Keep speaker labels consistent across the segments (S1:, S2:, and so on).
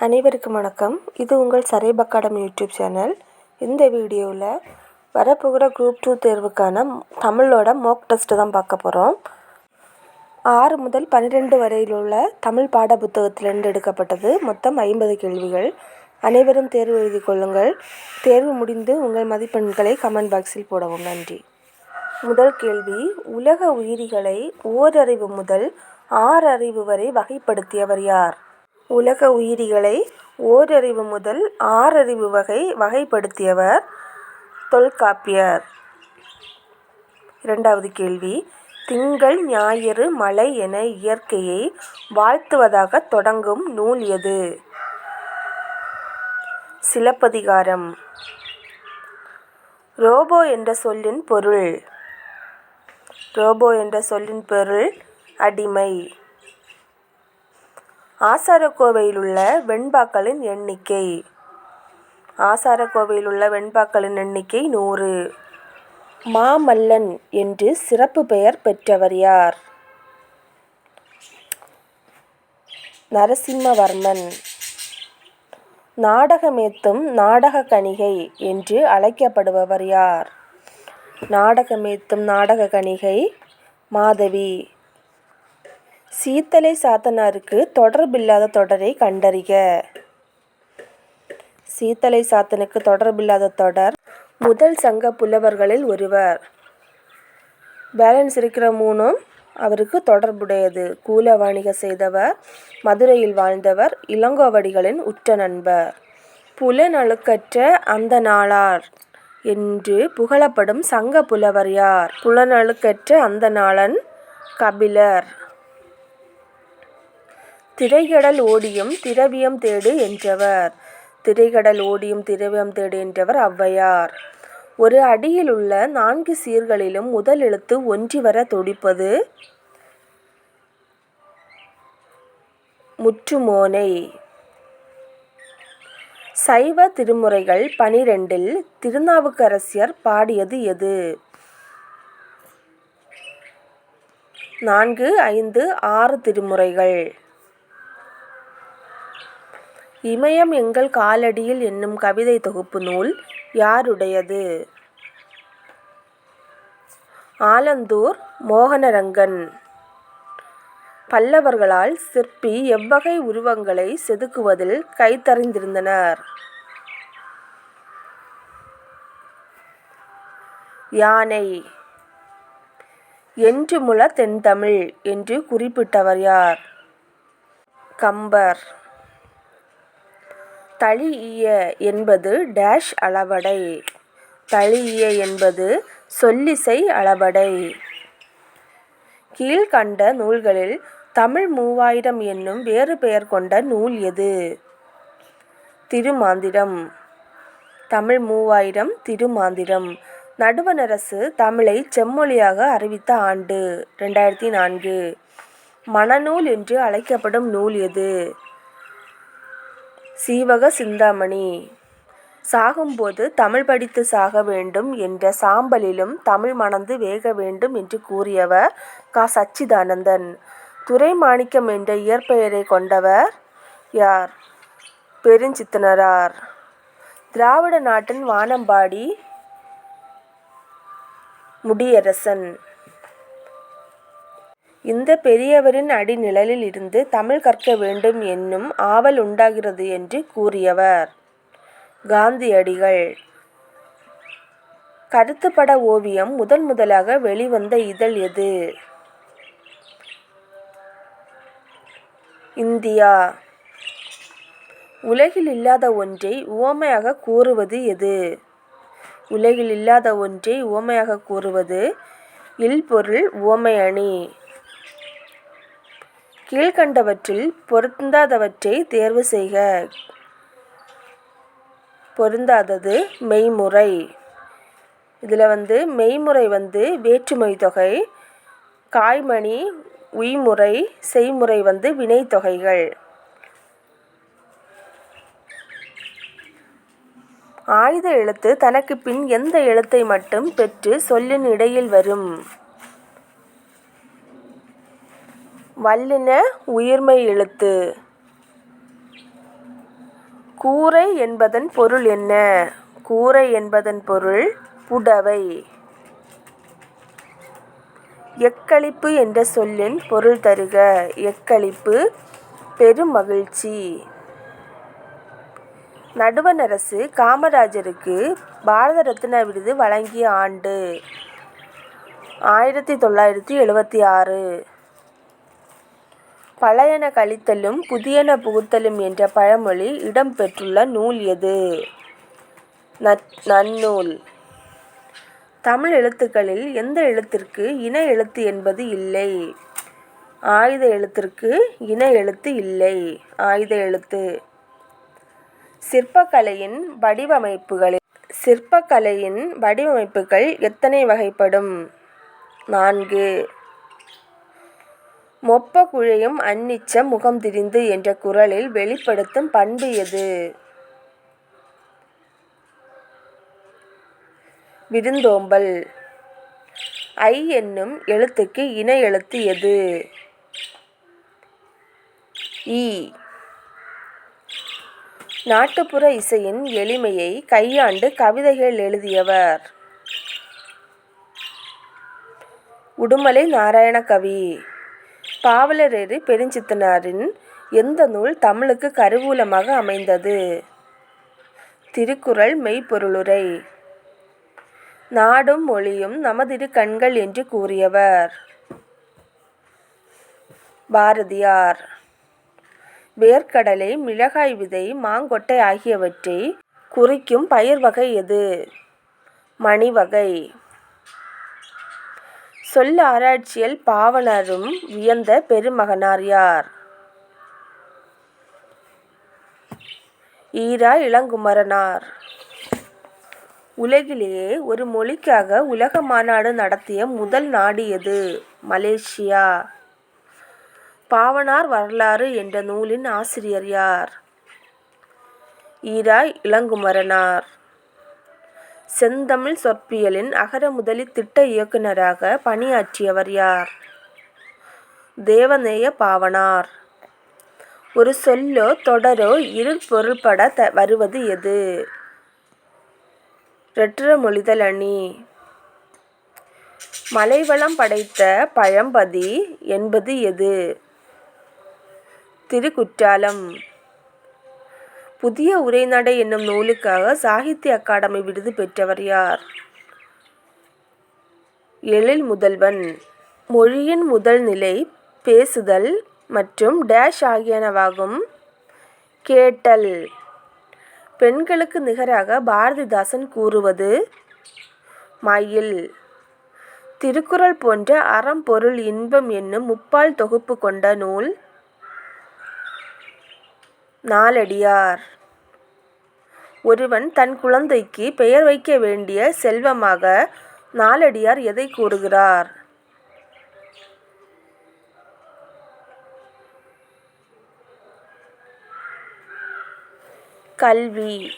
S1: அனைவருக்கும் வணக்கம். இது உங்கள் சரேப் அகாடமி யூடியூப் சேனல். இந்த வீடியோவில் வரப்போகிற குரூப் டூ தேர்வுக்கான தமிழோட மோக் டெஸ்ட்டு தான் பார்க்க போகிறோம் ஆறு முதல் பன்னிரெண்டு வரையில் உள்ள தமிழ் பாட புத்தகத்திலிருந்து எடுக்கப்பட்டது. மொத்தம் ஐம்பது கேள்விகள். அனைவரும் தேர்வு எழுதி கொள்ளுங்கள். தேர்வு முடிந்து உங்கள் மதிப்பெண்களை கமெண்ட் பாக்ஸில் போடவும். நன்றி. முதல் கேள்வி உலக உயிரிகளை ஓரறிவு முதல் ஆறறிவு வரை வகைப்படுத்தியவர் யார்? உலக உயிரிகளை ஓரறிவு முதல் ஆறறிவு வகை வகைப்படுத்தியவர் தொல்காப்பியர். இரண்டாவது கேள்வி. திங்கள் ஞாயிறு மழை என இயற்கையை வாழ்த்துவதாக தொடங்கும் நூல் எது? சிலப்பதிகாரம். ரோபோ என்ற சொல்லின் பொருள். ரோபோ என்ற சொல்லின் பொருள் அடிமை. ஆசாரக்கோவையில் உள்ள வெண்பாக்களின் எண்ணிக்கை. ஆசாரக்கோவையில் உள்ள வெண்பாக்களின் எண்ணிக்கை நூறு. மாமல்லன் என்று சிறப்பு பெயர் பெற்றவர் யார்? நரசிம்மவர்மன். நாடகமேத்தும் நாடக கணிகை என்று அழைக்கப்படுபவர் யார்? நாடகமேத்தும் நாடக கணிகை மாதவி. சீத்தலை சாத்தனாருக்கு தொடர்பில்லாத தொடரை கண்டறிக. சீத்தலை சாத்தனுக்கு தொடர்பில்லாத தொடர் முதல் சங்க புலவர்களில் ஒருவர். பேலன்ஸ் இருக்கிற மூணும் அவருக்கு தொடர்புடையது. கூல வாணிக செய்தவர் மதுரையில் வாழ்ந்தவர் இளங்கோவடிகளின் உற்ற நண்பர். புலனழுக்கற்ற அந்த நாளார் என்று புகழப்படும் சங்க புலவர் யார்? புலனழுக்கற்ற அந்த நாளன் கபிலர். திரைகடல் ஓடியும் திரவியம் தேடு என்றவர். திரைகடல் ஓடியும் திரவியம் தேடு என்றவர் ஔவையார். ஒரு அடியில் உள்ள நான்கு சீர்களிலும் முதல் எழுத்து ஒன்றி வர துடிப்பது முற்றுமோனை. சைவ திருமுறைகள் பனிரெண்டில் திருநாவுக்கரசியர் பாடியது எது? நான்கு ஐந்து ஆறு திருமுறைகள். இமயம் எங்கள் காலடியில் என்னும் கவிதை தொகுப்பு நூல் யாருடையது? ஆலந்தூர் மோகனரங்கன். பல்லவர்களால் சிற்பி எவ்வகை உருவங்களை செதுக்குவதில் கைத்தறிந்திருந்தனர் யானை. என்று முல தென்தமிழ் என்று குறிப்பிட்டவர் யார்? கம்பர். தழீஇய என்பது டேஷ் அளபடை தழீஇய என்பது சொல்லிசை அளபடை கீழ்கண்ட நூல்களில் தமிழ் மூவாயிரம் என்னும் வேறு பெயர் கொண்ட நூல் எது? திருமாந்திரம். தமிழ் மூவாயிரம் திருமாந்திரம். நடுவணரசு தமிழை செம்மொழியாக அறிவித்த ஆண்டு ரெண்டாயிரத்தி நான்கு. மணநூல் என்று அழைக்கப்படும் நூல் எது? சீவக சிந்தாமணி. சாகும்போது தமிழ் படித்து சாக வேண்டும் என்ற சாம்பலிலும் தமிழ் மணந்து வேக வேண்டும் என்று கூறியவர் க. சச்சிதானந்தன். துரைமாணிக்கம் என்ற இயற்பெயரை கொண்டவர் யார்? பெருஞ்சித்தனரார். திராவிட நாட்டின் வானம்பாடி முடியரசன். இந்த பெரியவரின் அடிநிழலில் இருந்து தமிழ் கற்க வேண்டும் என்னும் ஆவல் உண்டாகிறது என்று கூறியவர். காந்தியடிகள். கருத்துப்பட ஓவியம் முதன் முதலாக வெளிவந்த இதழ் எது? இந்தியா. உலகில் இல்லாத ஒன்றை உவமையாக கூறுவது எது? உலகில் இல்லாத ஒன்றை உவமையாக கூறுவது இல்பொருள் உவமையணி. கீழ்கண்டவற்றில் பொருந்தாதவற்றை தேர்வு செய்க. பொருந்தாதது மெய்முறை. இதில் வந்து மெய்முறை வந்து வேற்றுமை தொகை காய்மணி உய்முறை செய்முறை வந்து வினைத்தொகைகள் ஆயுத எழுத்து தனக்கு பின் எந்த எழுத்தை மட்டும் பெற்று சொல்லின் இடையில் வரும்? வல்லின உயிர்மெய் எழுத்து. கூரை என்பதன் பொருள் என்ன? கூரை என்பதன் பொருள் புடவை. எக்களிப்பு என்ற சொல்லின் பொருள் தருக. எக்களிப்பு பெருமகிழ்ச்சி நடுவண் அரசு காமராஜருக்கு பாரத ரத்னா விருது வழங்கிய ஆண்டு. ஆயிரத்தி தொள்ளாயிரத்தி எழுபத்தி ஆறு. பழையன கழித்தலும் புதியன புகுத்தலும் என்ற பழமொழி இடம்பெற்றுள்ள நூல் எது? நன்னூல். தமிழ் எழுத்துக்களில் எந்த எழுத்திற்கு இன எழுத்து என்பது இல்லை? ஆயுத எழுத்திற்கு இன எழுத்து இல்லை. ஆயுத எழுத்து. சிற்பக்கலையின் வடிவமைப்புகளில் சிற்பக்கலையின் வடிவமைப்புகள் எத்தனை வகைப்படும்? நான்கு. மொப்ப குழையும் அந்நிச்ச முகம் திரிந்து என்ற குரலில் வெளிப்படுத்தும் பண்பு எது? விருந்தோம்பல். ஐ என்னும் எழுத்துக்கு இணை எழுத்து எது? ஈ நாட்டுப்புற இசையின் எளிமையை கையாண்டு கவிதைகள் எழுதியவர். உடுமலை நாராயணகவி. பாவலரேறு பெருஞ்சித்தனாரின் எந்த நூல் தமிழுக்கு கருவூலமாக அமைந்தது? திருக்குறள் மெய்ப்பொருளுரை. நாடும் மொழியும் நமதிரு கண்கள் என்று கூறியவர். பாரதியார். வேர்க்கடலை மிளகாய் விதை மாங்கொட்டை ஆகியவற்றை குறிக்கும் பயிர் வகை எது? மணிவகை. சொல்ல ஆராய்ச்சியில் பாவலரும் வியந்த பெருமகனார் யார்? ஈரா இளங்குமரனார். உலகிலேயே ஒரு மொழிக்காக உலக மாநாடு நடத்திய முதல் நாடு எது? மலேசியா. பாவனார் வரலாறு என்ற நூலின் ஆசிரியர் யார்? ஈரா இளங்குமரனார். செந்தமிழ் சொற்பியலின் அகர முதலி திட்ட இயக்குனராக பணியாற்றியவர் யார்? தேவநேய பாவனார். ஒரு சொல்லோ தொடரோ இரு பொருள்பட த வருவது எது? ரெற்றமொழிதல் அணி. மலைவளம் படைத்த பழம்பதி என்பது எது? திருக்குற்றாலம். புதிய உரைநடை என்னும் நூலுக்காக சாகித்ய அகாடமி விருது பெற்றவர் யார்? எழில் முதல்வன். மொழியின் முதல் நிலை பேசுதல் மற்றும் டேஷ் ஆகியனவாகும். கேட்டல். பெண்களுக்கு நிகராக பாரதிதாசன் கூறுவது மயில். திருக்குறள் போன்ற அறம் பொருள் இன்பம் என்னும் முப்பால் தொகுப்பு கொண்ட நூல் நாலடியார். ஒருவன் தன் குழந்தைக்கு பெயர் வைக்க வேண்டிய செல்வமாக நாலடியார் எதை கூறுகிறார்? கல்வி.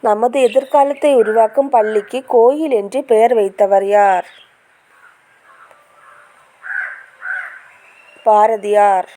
S1: நமது எதிர்காலத்தை உருவாக்கும் பள்ளிக்கு கோயில் என்று பெயர் வைத்தவர் யார்? பாரதியார்.